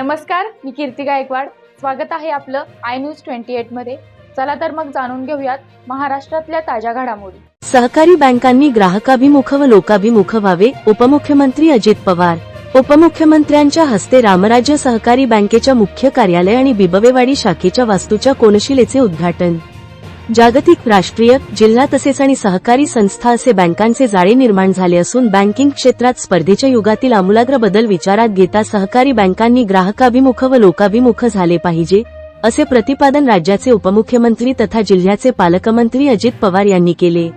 नमस्कार मी कीर्ती गायकवाड. स्वागत आहे आपलं आय न्यूज ट्वेंटी एटमध्ये. चला तर मग जाणून घेऊयात महाराष्ट्रातल्या ताज्या घडामोडी. सहकारी बँकांनी ग्राहकाभिमुख व लोकाभिमुख व्हावे उपमुख्यमंत्री अजित पवार. उपमुख्यमंत्र्यांच्या हस्ते रामराज्य सहकारी बँकेच्या मुख्य कार्यालय आणि बिबवेवाडी शाखेच्या वास्तूच्या कोनशिलेचे उद्घाटन. जागतिक राष्ट्रीय जिल्हा तसेच आणि सहकारी संस्था असे बँकांचे जाळे निर्माण झाले असून बँकिंग क्षेत्रात स्पर्धेच्या युगातील आमूलाग्र बदल विचारात घेता सहकारी बँकांनी ग्राहकाभिमुख व लोकाभिमुख झाले पाहिजे असे प्रतिपादन राज्याचे उपमुख्यमंत्री तथा जिल्ह्याचे पालकमंत्री अजित पवार यांनी केले.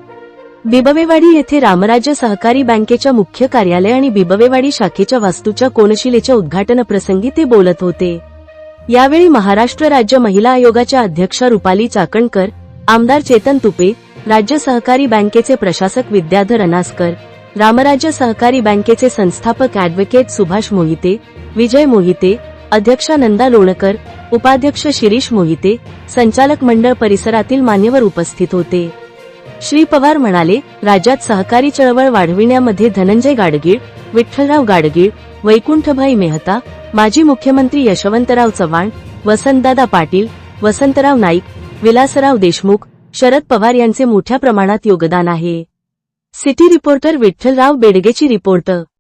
बिबवेवाडी येथे रामराज्य सहकारी बँकेच्या मुख्य कार्यालय आणि बिबवेवाडी शाखेच्या वास्तूच्या कोनशिलेच्या उद्घाटनप्रसंगी ते बोलत होते. यावेळी महाराष्ट्र राज्य महिला आयोगाच्या अध्यक्षा रुपाली चाकणकर आमदार चेतन तुपे राज्य सहकारी बँकेचे प्रशासक विद्याधर अनासकर रामराज्य सहकारी बँकेचे संस्थापक अॅडव्होकेट सुभाष मोहिते विजय मोहिते अध्यक्षा नंदा लोणकर उपाध्यक्ष शिरीष मोहिते संचालक मंडळ परिसरातील मान्यवर उपस्थित होते. श्री पवार म्हणाले राज्यात सहकारी चळवळ वाढविण्यामध्ये धनंजय गाडगीळ विठ्ठलराव गाडगीळ वैकुंठभाई मेहता माजी मुख्यमंत्री यशवंतराव चव्हाण वसंतदादा पाटील वसंतराव नाईक विलासराव देशमुख शरद पवार यांचे मोठ्या प्रमाणात योगदान आहे. सिटी रिपोर्टर विठ्ठलराव बेडगेची रिपोर्ट